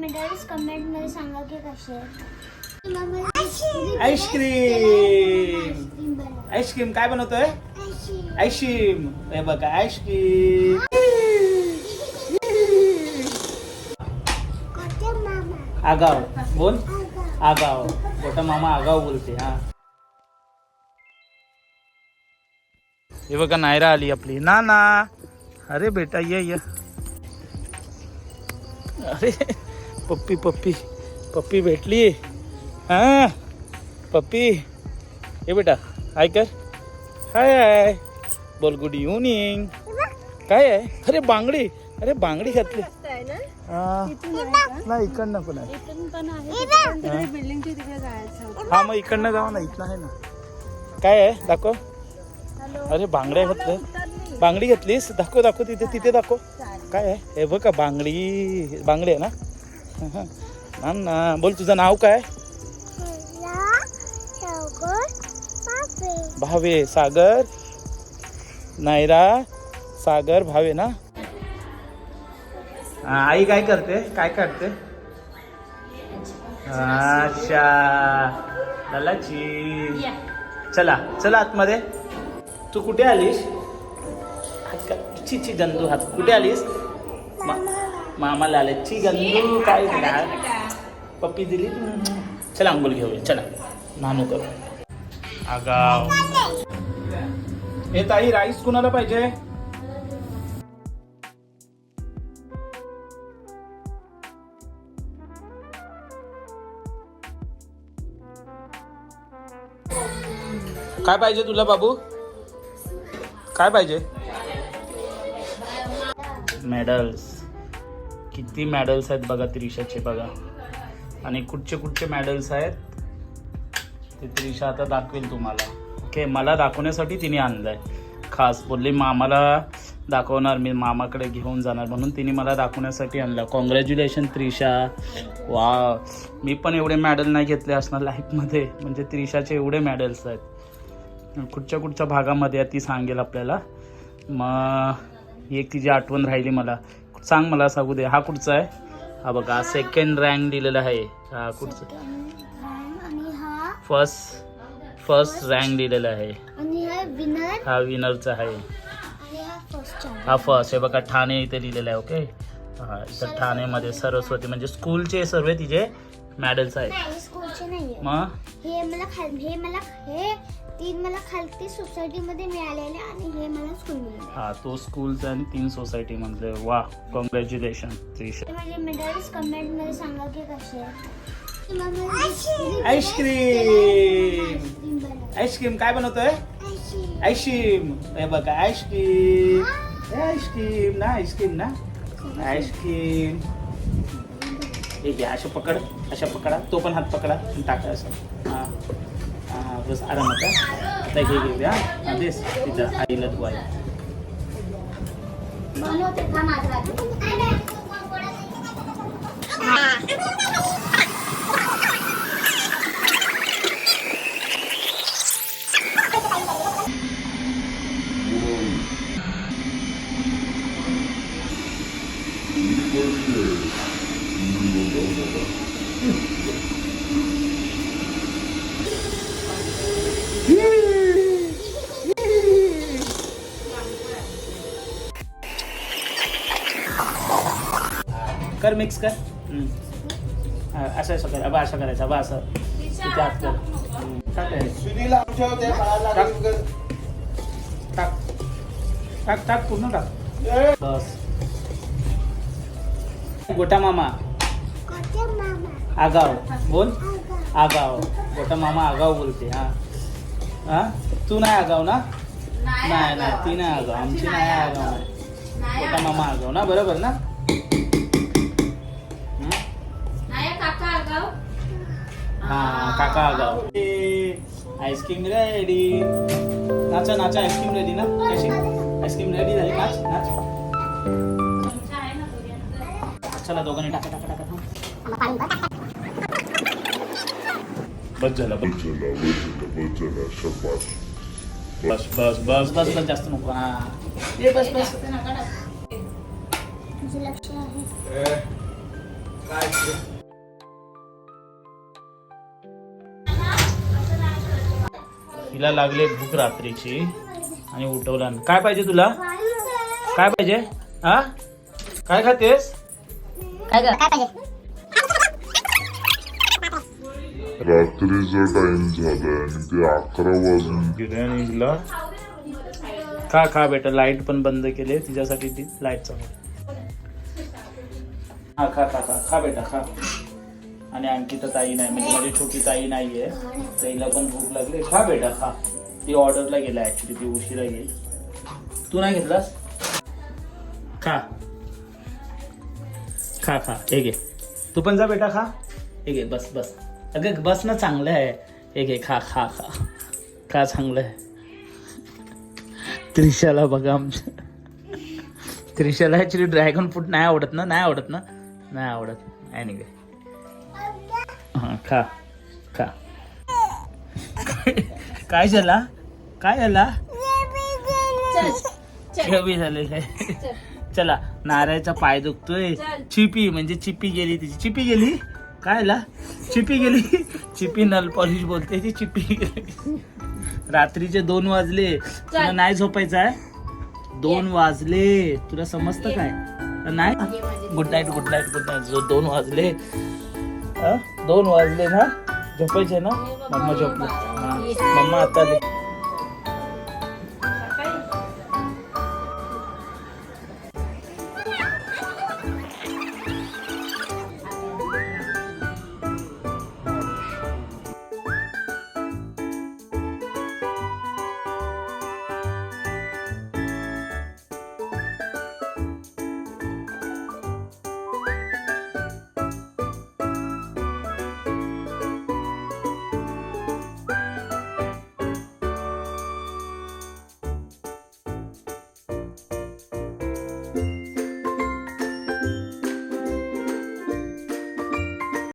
Middles comment मध्ये सांगा की कसे आईस्क्रीम आईस्क्रीम काय बनवतोय? आईस्क्रीम हे आईस्क्रीम आगाव. बोल. आगाव. मोठा मामा आगाव बोलते, हा. हे बघा, नायरा आली आपली. ना ना अरे बेटा, ये ये. अरे. पप्पी पप्पी. पप्पी भेटली. हा. पप्पी. ये बेटा हाय कर. हाय हाय. बोल गुड इव्हनिंग काय आहे? अरे बांगडी. अरे बांगडी घातली. हा. नाही इकडनं पण आहे. हा. बिल्डिंगच्या तिकडे जायचं हा मग इकडनं जाऊ ना इथनं आहे ना. काय आहे? दाखव. अरे बांगड्या घातल्या. बांगडी घेतलीस? दाखव दाखव तिथे तिथे दाखव. काय आहे? हे बघ का बांगडी. बांगडी आहे ना? ना बोल तुझं नाव काय? भावे. सागर? नायरा सागर भावे ना? हा, आई काय करते? काय करते? अच्छा ललाची. चला चला आतमध्ये. तू कुठे आलीस? ची ची गंदू हात. कुठे आलीस? मा- मामाला आले. ची गंदू काय पप्पी दिली? चला अंघोळ घेऊया चला. नानू करू. आगाव. हे ताई राईस कुणाला पाहिजे? काय पाहिजे तुला बाबू? काय पाहिजे? मेडल्स. किती मेडल्स आहेत बघा त्रिशाचे बघा. आणि कुठचे कुठचे मेडल्स आहेत ते त्रिशा आता दाखवेल तुम्हाला. ओके मला दाखवण्यासाठी तिने आणलं आहे खास बोलली मामाला दाखवणार मी मामाकडे घेऊन जाणार म्हणून तिने मला दाखवण्यासाठी आणलं. कॉंग्रॅच्युलेशन त्रिशा. वा मी पण एवढे मॅडल नाही घेतले असणार लाईफमध्ये म्हणजे त्रिशाचे एवढे मॅडल्स आहेत. कुठच्या कुठच्या भागामध्ये आहे ती सांगेल आपल्याला. मग एक तिची आठवण राहिली मला. सांग मला सांगू दे. हा कुठचा आहे? हा बघा सेकंड रँक दिलेला आहे. हा कुठचा? फर्स्ट फर्स्ट रँक दिलेला आहे. हा विनर हा विनरचा आहे. हा फर्स्ट हा बघा ठाणे इथे लिहिलेलं आहे ओके हा इथं ठाणेमध्ये सरस्वती म्हणजे स्कूलचे सर्व तिचे मेडल्स आहेत. मग? तीन मला खालती सोसायटीमध्ये मिळालेले आणि हे मला स्कूल मिळाले हा तो स्कूलचा आणि तीन सोसायटी मधले. वा कॉंग्रॅच्युलेशन त्रिशा. माझे मेडल्स कमेंटमध्ये सांगा की कसे आईस्क्रीम आईस्क्रीम काय बनवतोय? Ice cream. आईस्क्रीम हे बघा आईस्क्रीम आईस्क्रीम ना आईस्क्रीम ना? आईस्क्रीम हे घ्या असं पकड अशा पकडा. तो पण हात पकडा आणि टाका असं. हा. बस आरामात हा. आता हे घेऊया. देस तिथं आईला तू आई बनवते कर. मिक्स कर असं असं कर अबा असं करायचं अबा असं. तिथे हात कर. हम्म. टाक टाक. टाक. टाक. टाक पूर्ण टाक. बस. गोटा मामा. आगाव. बोल. आगा. आगाव. गोटा मामा आगाव बोलते हा. हा? तू नाही आगाव ना? नाही नाही ती नाही आगाव. आमची नाही आगाव. गोटा मामा आगाव ना? बरोबर ना? हा काका आगाव आईस्क्रीम रेडी नाचा नाचा आईस्क्रीम रेडी ना? कशी? आईस्क्रीम रेडी झाली. नाच नाच. चला दोघांनी टाका टाका टाका बस झालं बस. बस बस बस. बस बस जास्त नको. हा. ये बस बस. तुझं हिला लागले भूक रात्रीची आणि उठवला. काय पाहिजे तुला? काय पाहिजे? हा? काय खातेस? काय पाहिजे? रात्रीचा टाइम झालाय आणि ते अकरा वाजून गेले आणि हिला खा खा बेटा लाइट पण बंद केले तिच्यासाठी ती लाइट चालू. हा खा खा खा खा बेटा खा. आणि आणखी तर ताई नाही म्हणजे माझी छोटी ताई नाहीये. ताईला पण भूक लागली. खा बेटा खा. ती ऑर्डरला गेला ऍक्च्युली ती उशिरा येईल. तू नाही घेतलास? खा. खा खा. हे घे. तू पण जा बेटा खा. हे घे बस बस. अगं बस ना चांगलं आहे. हे घे खा खा खा. खा चांगलं आहे. त्रिशाला बघा आमच्या त्रिशाला ॲक्च्युली ड्रॅगन फ्रूट नाही आवडत ना? नाही आवडत ना? नाही आवडत. एनिवे हां खा खा. काय झाला? काय झाला? कमी झालेलं आहे चला नारळाचा पाय दुखतोय. चिपी म्हणजे चिपी गेली तिची. चिपी गेली? काय ला चिपी गेली? चिपी नल पॉलिश बोलते ती चिपी गेली. रात्रीचे दोन वाजले. तुला नाही झोपायचं आहे? दोन वाजले. तुला समजतं काय? नाही? Good night good night good night जो दोन वाजले? दोन वाजले ना झोपायचे ना? मम्मा झोपली. मम्मा आता